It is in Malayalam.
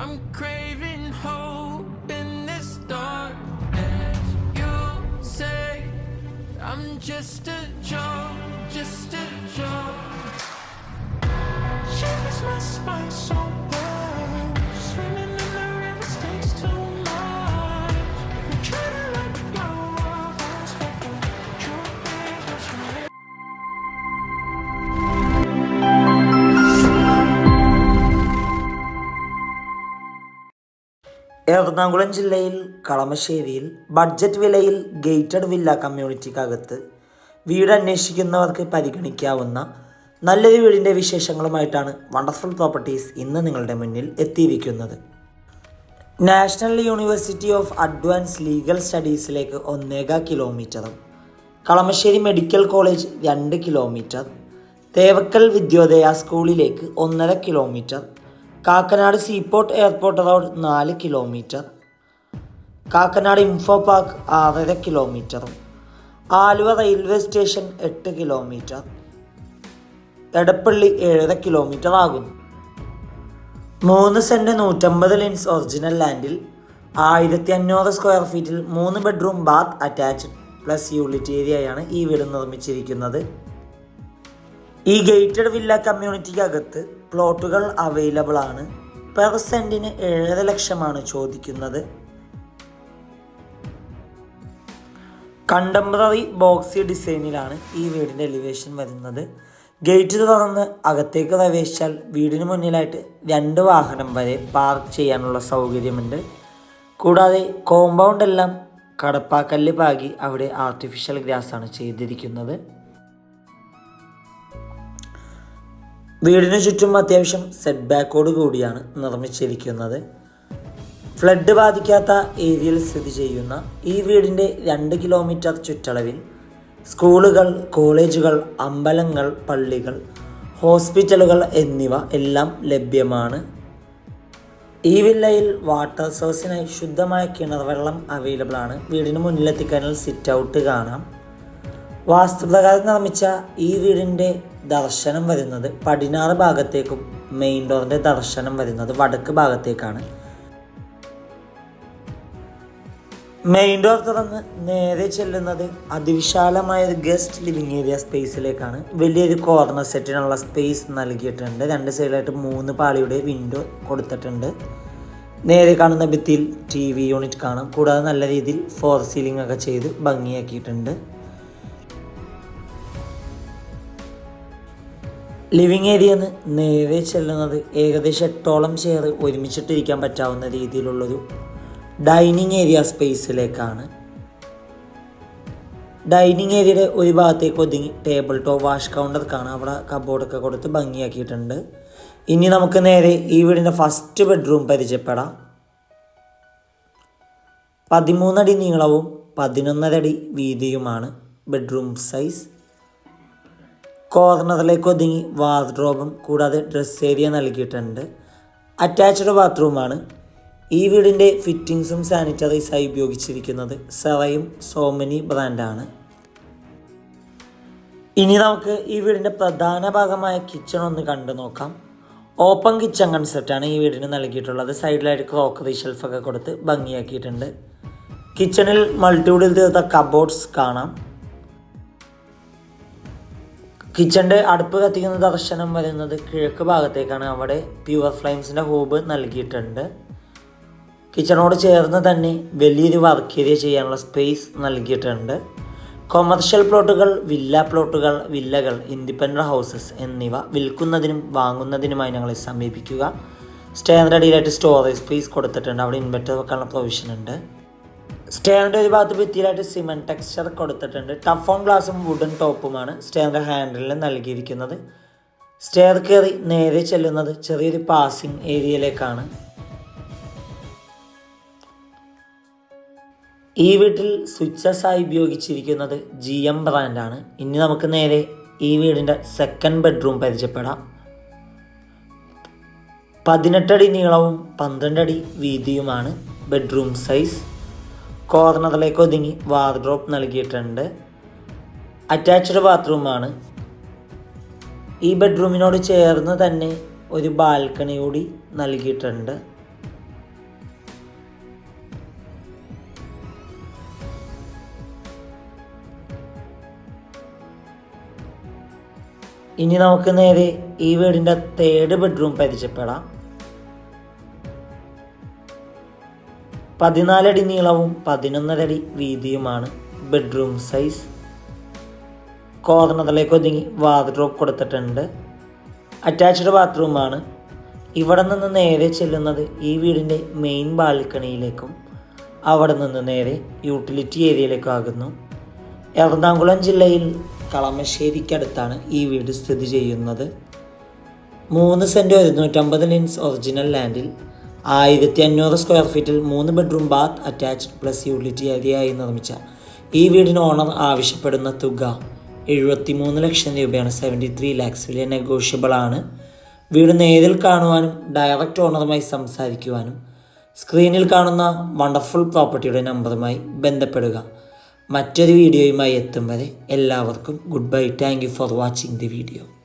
I'm craving hope in this darkness. You say I'm just a joke, just a joke. Shivers my spine so Ernakulam ജില്ലയിൽ കളമശ്ശേരിയിൽ ബഡ്ജറ്റ് വിലയിൽ ഗേറ്റഡ് വില്ല കമ്മ്യൂണിറ്റിക്കകത്ത് വീട് അന്വേഷിക്കുന്നവർക്ക് പരിഗണിക്കാവുന്ന നല്ലൊരു വീടിന്റെ വിശേഷങ്ങളുമായിട്ടാണ് വണ്ടർഫുൾ പ്രോപ്പർട്ടീസ് ഇന്ന് നിങ്ങളുടെ മുന്നിൽ എത്തിയിരിക്കുന്നത്. National university of advance legal സ്റ്റഡീസിലേക്ക് ഒന്നേക കിലോമീറ്ററും കളമശ്ശേരി മെഡിക്കൽ കോളേജ് രണ്ട് കിലോമീറ്റർ തേവക്കൽ വിദ്യോദയ സ്കൂളിലേക്ക് ഒന്നര kilometre Kakkanad seaport airport road നാല് കിലോമീറ്റർ കാക്കനാട് ഇൻഫോ പാർക്ക് ആറര കിലോമീറ്ററും ആലുവ റെയിൽവേ സ്റ്റേഷൻ എട്ട് കിലോമീറ്റർ എടപ്പള്ളി ഏഴര കിലോമീറ്റർ ആകുന്നു മൂന്ന് സെന്റ് നൂറ്റമ്പത് ലെൻസ് ഒറിജിനൽ ലാൻഡിൽ ആയിരത്തി അഞ്ഞൂറ് സ്ക്വയർ ഫീറ്റിൽ മൂന്ന് bedroom bath attached plus unit ഏരിയയാണ് ഈ വീട് നിർമ്മിച്ചിരിക്കുന്നത്. ഈ ഗേറ്റഡ് വില്ല കമ്മ്യൂണിറ്റിക്കകത്ത് പ്ലോട്ടുകൾ അവൈലബിൾ ആണ്. പെർ സെന്റിന് ഏഴര ലക്ഷമാണ് ചോദിക്കുന്നത്. കണ്ടംപററി ബോക്സി ഡിസൈനിലാണ് ഈ വീടിന്റെ എലിവേഷൻ വരുന്നത്. ഗേറ്റ് തുറന്ന് അകത്തേക്ക് പ്രവേശിച്ചാൽ വീടിന് മുന്നിലായിട്ട് രണ്ട് വാഹനം വരെ പാർക്ക് ചെയ്യാനുള്ള സൗകര്യമുണ്ട്. കൂടാതെ കോമ്പൗണ്ട് എല്ലാം കടപ്പാക്കല്ല് പാകി അവിടെ ആർട്ടിഫിഷ്യൽ ഗ്രാസ് ആണ് ചെയ്തിരിക്കുന്നത്. വീടിന് ചുറ്റും അത്യാവശ്യം സെറ്റ് ബാക്കോട് കൂടിയാണ് നിർമ്മിച്ചിരിക്കുന്നത്. ഫ്ലഡ് ബാധിക്കാത്ത ഏരിയയിൽ സ്ഥിതി ചെയ്യുന്ന ഈ വീടിന്റെ രണ്ട് കിലോമീറ്റർ ചുറ്റളവിൽ സ്കൂളുകൾ കോളേജുകൾ അമ്പലങ്ങൾ പള്ളികൾ ഹോസ്പിറ്റലുകൾ എന്നിവ എല്ലാം ലഭ്യമാണ്. ഈ വില്ലയിൽ വാട്ടർ സോഴ്സിനായി ശുദ്ധമായ കിണർ വെള്ളം അവൈലബിൾ ആണ്. വീടിന് മുന്നിലെത്തിക്കാനുള്ള സിറ്റ് ഔട്ട് കാണാം. വാസ്തുപ്രകാരം നിർമ്മിച്ച ഈ വീടിന്റെ ദർശനം വരുന്നത് പടിഞ്ഞാറ് ഭാഗത്തേക്കും മെയിൻ ഡോറിന്റെ ദർശനം വരുന്നത് വടക്ക് ഭാഗത്തേക്കാണ്. മെയിൻ ഡോർ തുറന്ന് നേരെ ചെല്ലുന്നത് അതിവിശാലമായ ഒരു ഗസ്റ്റ് ലിവിങ് ഏരിയ സ്പേസിലേക്കാണ് വലിയൊരു കോർണർ സെറ്റിനുള്ള സ്പേസ് നൽകിയിട്ടുണ്ട്. രണ്ട് സൈഡിലായിട്ട് മൂന്ന് പാളിയുടെ വിൻഡോ കൊടുത്തിട്ടുണ്ട്. നേരെ കാണുന്ന ഭിത്തിയിൽ ടി വി യൂണിറ്റ് കാണാം. കൂടാതെ നല്ല രീതിയിൽ ഫോർ സീലിംഗ് ഒക്കെ ചെയ്ത് ഭംഗിയാക്കിയിട്ടുണ്ട്. ലിവിങ് ഏരിയ എന്ന് നേരെ ചെല്ലുന്നത് ഏകദേശം എട്ടോളം ചെയർ ഒരുമിച്ചിട്ടിരിക്കാൻ പറ്റാവുന്ന രീതിയിലുള്ളൊരു ഡൈനിങ് ഏരിയ സ്പേസിലേക്കാണ്. ഡൈനിങ് ഏരിയയുടെ ഒരു ഭാഗത്തേക്ക് ഒതുങ്ങി ടേബിൾ ടോപ്പ് വാഷ് കൗണ്ടർ കാണാം. അവിടെ കബോർഡൊക്കെ കൊടുത്ത് ഭംഗിയാക്കിയിട്ടുണ്ട്. ഇനി നമുക്ക് നേരെ ഈ വീടിന്റെ ഫസ്റ്റ് ബെഡ്റൂം പരിചയപ്പെടാം. പതിമൂന്നടി നീളവും പതിനൊന്നരടി വീതിയുമാണ് ബെഡ്റൂം സൈസ്. കോർണറിലേക്ക് ഒതുങ്ങി വാർഡ്രോബും കൂടാതെ ഡ്രസ് ഏരിയ നൽകിയിട്ടുണ്ട്. അറ്റാച്ച്ഡ് ബാത്റൂമാണ്. ഈ വീടിന്റെ ഫിറ്റിങ്സും സാനിറ്റൈസായി ഉപയോഗിച്ചിരിക്കുന്നത് സെറയും സോമനി ബ്രാൻഡാണ്. ഇനി നമുക്ക് ഈ വീടിന്റെ പ്രധാന ഭാഗമായ കിച്ചൺ ഒന്ന് കണ്ടു നോക്കാം. ഓപ്പൺ കിച്ചൺ കൺസെപ്റ്റാണ് ഈ വീടിന് നൽകിയിട്ടുള്ളത്. സൈഡിലായിട്ട് ക്രോക്കറി ഷെൽഫൊക്കെ കൊടുത്ത് ഭംഗിയാക്കിയിട്ടുണ്ട്. കിച്ചണിൽ മൾട്ടിവുഡിൽ തീർത്ത കബോർഡ്സ് കാണാം. കിച്ചന്റെ അടുപ്പ് കത്തിക്കുന്ന ദർശനം വരുന്നത് കിഴക്ക് ഭാഗത്തേക്കാണ്. അവിടെ പ്യുവർ ഫ്ലെയിംസിന്റെ ഹോബ് നൽകിയിട്ടുണ്ട്. കിച്ചണോട് ചേർന്ന് തന്നെ വലിയൊരു വർക്ക് ഏരിയ ചെയ്യാനുള്ള സ്പേസ് നൽകിയിട്ടുണ്ട്. കൊമേർഷ്യൽ പ്ലോട്ടുകൾ വില്ല പ്ലോട്ടുകൾ വില്ലകൾ ഇൻഡിപെൻഡന്റ് ഹൗസസ് എന്നിവ വിൽക്കുന്നതിനും വാങ്ങുന്നതിനുമായി ഞങ്ങളെ സമീപിക്കുക. സ്റ്റേറിന്റെ അടിയിലായിട്ട് സ്റ്റോറേജ് സ്പേസ് കൊടുത്തിട്ടുണ്ട്. അവിടെ ഇൻവെർട്ടർ വെക്കാനുള്ള പ്രൊവിഷൻ ഉണ്ട്. സ്റ്റേറിന്റെ ഒരു ഭാഗത്ത് ഭിത്തിയിലായിട്ട് സിമെന്റ് ടെക്സ്ചർ കൊടുത്തിട്ടുണ്ട്. ടഫ് ഓൺ ഗ്ലാസും വുഡൻ ടോപ്പുമാണ് സ്റ്റേറിന്റെ ഹാൻഡിലിൽ നൽകിയിരിക്കുന്നത്. സ്റ്റെയർ കയറി നേരെ ചെല്ലുന്നത് ചെറിയൊരു പാസിംഗ് ഏരിയയിലേക്കാണ് ഈ വീട്ടിൽ സ്വിച്ചസ് ആയി ഉപയോഗിച്ചിരിക്കുന്നത് ജി എം ബ്രാൻഡാണ് ഇനി നമുക്ക് നേരെ ഈ വീടിന്റെ സെക്കൻഡ് ബെഡ്റൂം പരിചയപ്പെടാം. പതിനെട്ടടി നീളവും പന്ത്രണ്ടടി വീതിയുമാണ് ബെഡ്റൂം സൈസ് കോർണറിലേക്ക് ഒതുങ്ങി വാർഡ്രോപ്പ് നൽകിയിട്ടുണ്ട്. അറ്റാച്ച്ഡ് ബാത്റൂമാണ് ഈ ബെഡ്റൂമിനോട് ചേർന്ന് തന്നെ ഒരു ബാൽക്കണി കൂടി നൽകിയിട്ടുണ്ട്. ഇനി നമുക്ക് നേരെ ഈ വീടിന്റെ തേർഡ് ബെഡ്റൂം പരിചയപ്പെടാം. പതിനാലടി നീളവും പതിനൊന്നരടി വീതിയുമാണ് ബെഡ്റൂം സൈസ്. കോർണറിലേക്ക് ഒതുങ്ങി വാർഡ്രോബ് കൊടുത്തിട്ടുണ്ട്. അറ്റാച്ച്ഡ് ബാത്റൂമാണ്. ഇവിടെ നിന്ന് നേരെ ചെല്ലുന്നത് ഈ വീടിന്റെ മെയിൻ ബാൽക്കണിയിലേക്കും അവിടെ നിന്ന് നേരെ യൂട്ടിലിറ്റി ഏരിയയിലേക്കും ആകുന്നു. എറണാകുളം ജില്ലയിൽ കളമശ്ശേരിക്കടുത്താണ് ഈ വീട് സ്ഥിതി ചെയ്യുന്നത്. മൂന്ന് സെന്റ് ഒരുന്നൂറ്റമ്പത് ലിൻസ് ഒറിജിനൽ ലാൻഡിൽ ആയിരത്തി അഞ്ഞൂറ് സ്ക്വയർ ഫീറ്റിൽ മൂന്ന് bedroom bath attached plus utility ഏരിയയായി നിർമ്മിച്ച ഈ വീടിന് ഓണർ ആവശ്യപ്പെടുന്ന തുക എഴുപത്തി മൂന്ന് ലക്ഷം രൂപയാണ്. സെവന്റി ത്രീ ലാക്സ് വലിയ നെഗോഷ്യബിൾ ആണ്. വീട് നേരിൽ കാണുവാനും ഡയറക്റ്റ് ഓണറുമായി സംസാരിക്കുവാനും സ്ക്രീനിൽ കാണുന്ന വണ്ടർഫുൾ പ്രോപ്പർട്ടിയുടെ നമ്പറുമായി ബന്ധപ്പെടുക. മറ്റൊരു വീഡിയോയുമായി എത്തും വരെ എല്ലാവർക്കും goodbye thank you for watching the video